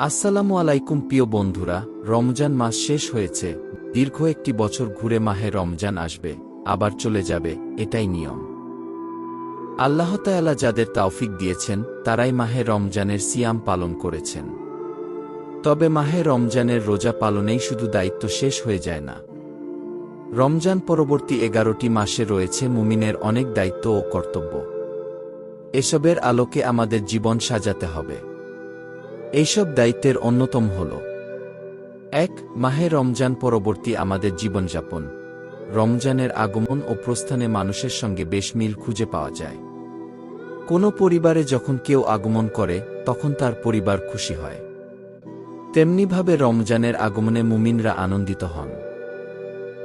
আসসালামু আলাইকুম প্রিয় বন্ধুরা, রমজান মাস শেষ হয়েছে, দীর্ঘ একটি বছর ঘুরে মাহে রমজান আসবে, আবার চলে যাবে, এটাই নিয়ম। আল্লাহ তায়ালা যাদের তাওফিক দিয়েছেন, তারাই মাহে রমজানের সিয়াম পালন করেছেন। তবে মাহে রমজানের রোজা পালনেই শুধু দায়িত্ব শেষ হয়ে যায় না। রমজান পরবর্তী এগারোটি মাসে রয়েছে মুমিনের অনেক দায়িত্ব ও কর্তব্য। এসবের আলোকে আমাদের জীবন সাজাতে হবে। এইসব দায়িত্বের অন্যতম হল। এক, মাহে রমজান পরবর্তী আমাদের জীবনযাপন। রমজানের আগমন ও প্রস্থানে মানুষের সঙ্গে বেশ মিল খুঁজে পাওয়া যায়। কোনো পরিবারে যখন কেউ আগমন করে, তখন তার পরিবার খুশি হয়। তেমনিভাবে রমজানের আগমনে মুমিনরা আনন্দিত হন।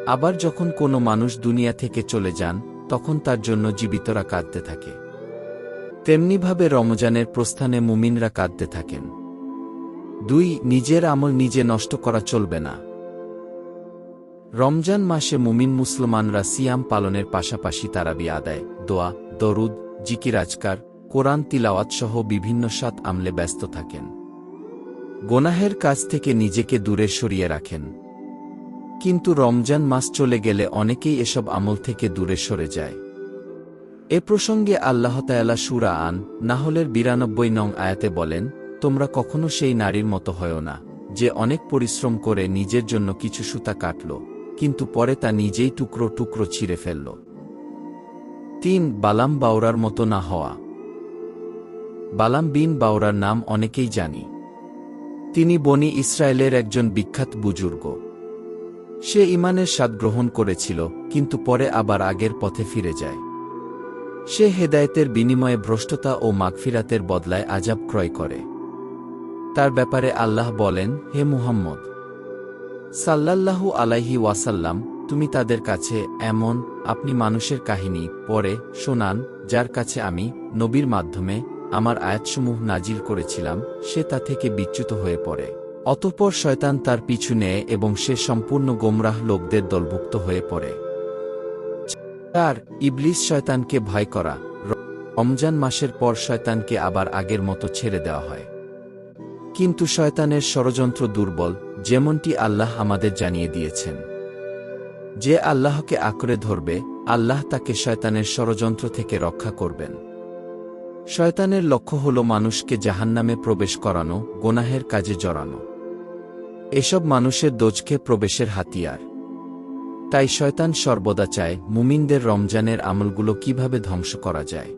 আবার যখন কোনো মানুষ দুনিয়া থেকে চলে যান, তখন তার জন্য জীবিতরা কাঁদতে থাকে। তেমনিভাবে রমজানের প্রস্থানে মুমিনরা কাঁদতে থাকেন। দুই, নিজের আমল নিজে নষ্ট করা চলবে না। রমজান মাসে মুমিন মুসলমানরা সিয়াম পালনের পাশাপাশি তারাবি আদায়, দোয়া, দরুদ জিকিরাজকার কোরআন তিলাওয়াত সহ বিভিন্ন সাত আমলে ব্যস্ত থাকেন। গোনাহের কাজ থেকে নিজেকে দূরে সরিয়ে রাখেন। কিন্তু রমজান মাস চলে গেলে অনেকেই এসব আমল থেকে দূরে সরে যায়। এ প্রসঙ্গে আল্লাহতায়ালা সুরা আন নাহলের বিরানব্বই নং আয়াতে বলেন তোমরা কখনো সেই নারীর মতো হও না, যে অনেক পরিশ্রম করে নিজের জন্য কিছু সুতা কাটল, কিন্তু পরে তা নিজেই টুকরো টুকরো ছিঁড়ে ফেলল। তিন, বালাম বাউরার মতো না হওয়া। বালাম বিন বাউরার নাম অনেকেই জানি। তিনি বনি ইসরায়েলের একজন বিখ্যাত বুজুর্গ। সে ইমানের স্বাদ গ্রহণ করেছিল, কিন্তু পরে আবার আগের পথে ফিরে যায়। সে হেদায়েতের বিনিময়ে ভ্রষ্টতা ও মাগফিরাতের বদলায় আজাব ক্রয় করে। তার ব্যাপারে আল্লাহ বলেন, হে মুহাম্মদ! সাল্লাল্লাহু আলাইহি ওয়াসাল্লাম, তুমি তাদের কাছে এমন, আপনি মানুষের কাহিনী, পরে, শোনান, যার কাছে আমি, নবীর মাধ্যমে, আমার আয়াতসমূহ নাজিল করেছিলাম, সে তা থেকে বিচ্যুত হয়ে পড়ে। অতঃপর শয়তান তার পিছু নেয় এবং সে সম্পূর্ণ গোমরাহ লোকদের দলভুক্ত হয়ে পড়ে। চার ইবলিস শয়তানকে ভয় করা। রমজান মাসের পর শয়তানকে আবার আগের মতো ছেড়ে দেওয়া হয়। কিন্তু শয়তানের ষড়যন্ত্র দুর্বল, যেমনটি আল্লাহ আমাদের জানিয়ে দিয়েছেন। যে আল্লাহকে আঁকড়ে ধরবে, আল্লাহ তাকে শয়তানের ষড়যন্ত্র থেকে রক্ষা করবেন। শয়তানের লক্ষ্য হল মানুষকে জাহান্নামে প্রবেশ করানো, গোনাহের কাজে জড়ানো। এসব মানুষের দোজকে প্রবেশের হাতিয়ার। তাই শয়তান সর্বদা চায়, মুমিনদের রমজানের আমলগুলো কীভাবে ধ্বংস করা যায়।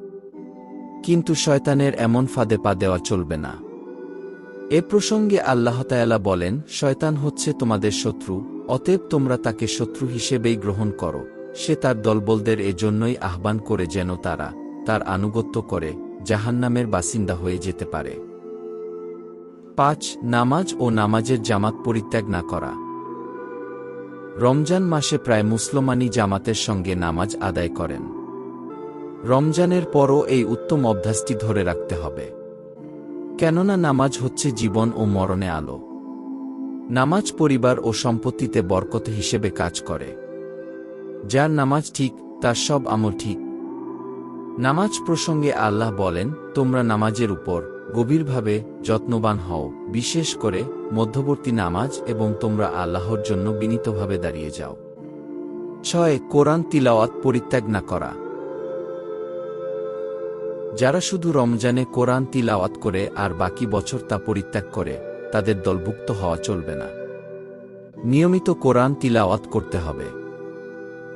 কিন্তু শয়তানের এমন ফাঁদে পা দেওয়া চলবে না। এ প্রসঙ্গে আল্লাহ তায়ালা বলেন, শয়তান হচ্ছে তোমাদের শত্রু, অতএব তোমরা তাকে শত্রু হিসেবেই গ্রহণ করো। সে তার দলবলদের এজন্যই আহ্বান করে যেন তারা তার আনুগত্য করে, জাহান্নামের বাসিন্দা হয়ে যেতে পারে। পাঁচ, নামাজ ও নামাজের জামাত পরিত্যাগ না করা। রমজান মাসে প্রায় মুসলমানি জামাতের সঙ্গে নামাজ আদায় করেন। রমজানের পরও এই উত্তম অভ্যাসটি ধরে রাখতে হবে। কেননা নামাজ হচ্ছে জীবন ও মরণে আলো। নামাজ পরিবার ও সম্পত্তিতে বরকত হিসেবে কাজ করে। যার নামাজ ঠিক, তার সব আমল ঠিক। নামাজ প্রসঙ্গে আল্লাহ বলেন, তোমরা নামাজের উপর গভীরভাবে যত্নবান হও, বিশেষ করে মধ্যবর্তী নামাজ এবং তোমরা আল্লাহর জন্য বিনীতভাবে দাঁড়িয়ে যাও। ছয়, কোরআন তিলাওয়াত পরিত্যাগ না করা। যারা শুধু রমজানে কোরআন তিলাওয়াত করে আর বাকি বছর তা পরিত্যাগ করে, তাদের দলভুক্ত হওয়া চলবে না। নিয়মিত কোরআন তিলাওয়াত করতে হবে।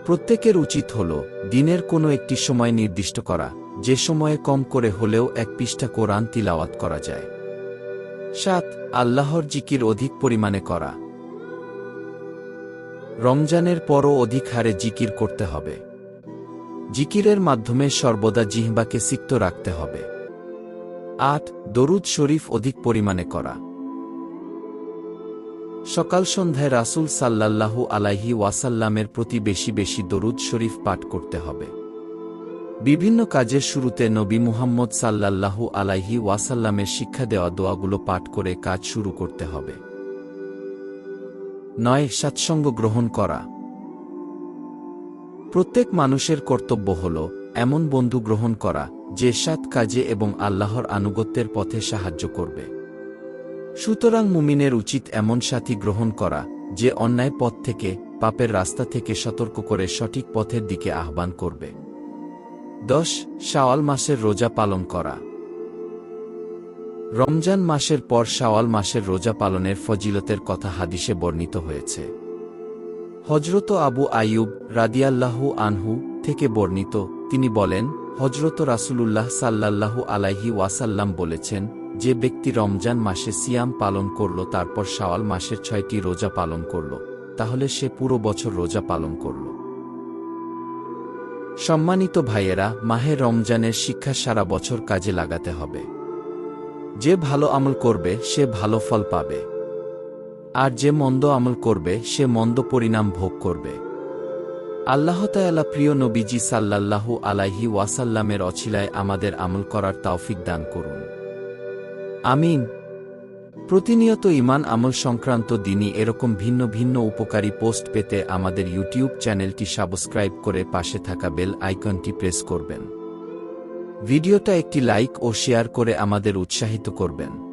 প্রত্যেকের উচিত হল দিনের কোনো একটি সময় নির্দিষ্ট করা, যে সময়ে কম করে হলেও এক পৃষ্ঠা কোরআন তিলাওয়াত করা যায়। সাত, আল্লাহর জিকির অধিক পরিমাণে করা। রমজানের পরও অধিক হারে জিকির করতে হবে। জিকিরের মাধ্যমে সর্বদা জিহ্বাকে সিক্ত রাখতে হবে। আট, দরুদ শরীফ অধিক পরিমাণে করা। সকাল সন্ধ্যায় রাসুল সাল্লাল্লাহু আলাইহি ওয়াসাল্লামের প্রতি বেশি বেশি দরুদ শরীফ পাঠ করতে হবে। বিভিন্ন কাজের শুরুতে নবী মুহাম্মদ সাল্লাল্লাহু আলাইহি ওয়াসাল্লামের শিক্ষা দেওয়া দোয়াগুলো পাঠ করে কাজ শুরু করতে হবে। নয় সৎসঙ্গ গ্রহণ করা। প্রত্যেক মানুষের কর্তব্য হল এমন বন্ধু গ্রহণ করা, যে সাত কাজে এবং আল্লাহর আনুগত্যের পথে সাহায্য করবে। সুতরাং মুমিনের উচিত এমন সাথী গ্রহণ করা, যে অন্যায় পথ থেকে, পাপের রাস্তা থেকে সতর্ক করে সঠিক পথের দিকে আহ্বান করবে। দশ, শাওয়াল মাসের রোজা পালন করা। রমজান মাসের পর শাওয়াল মাসের রোজা পালনের ফজিলতের কথা হাদিসে বর্ণিত হয়েছে। হজরত আবু আইয়ুব রাদিয়াল্লাহু আনহু থেকে বর্ণিত, তিনি বলেন হজরত রাসূলুল্লাহ সাল্লাল্লাহু আলাইহি ওয়াসাল্লাম বলেছেন, যে ব্যক্তি রমজান মাসে সিয়াম পালন করল, তারপর শাওয়াল মাসের ছয়টি রোজা পালন করল, তাহলে সে পুরো বছর রোজা পালন করল। সম্মানিত ভাইয়েরা, মাহে রমজানের শিক্ষা সারা বছর কাজে লাগাতে হবে। যে ভালো আমল করবে, সে ভালো ফল পাবে। আর যে মন্দ আমল করবে, সে মন্দ পরিণাম ভোগ করবে। আল্লাহ তায়ালা প্রিয় নবীজি সাল্লাল্লাহু আলাইহি ওয়াসাল্লামের অছিলায় আমাদের আমল করার তাওফিক দান করুন। আমিন। প্রতিনিয়ত ইমান আমল সংক্রান্ত দিনই এরকম ভিন্ন ভিন্ন উপকারী পোস্ট পেতে আমাদের ইউটিউব চ্যানেলটি সাবস্ক্রাইব করে পাশে থাকা বেল আইকনটি প্রেস করবেন। ভিডিওটা একটি লাইক ও শেয়ার করে আমাদের উৎসাহিত করবেন।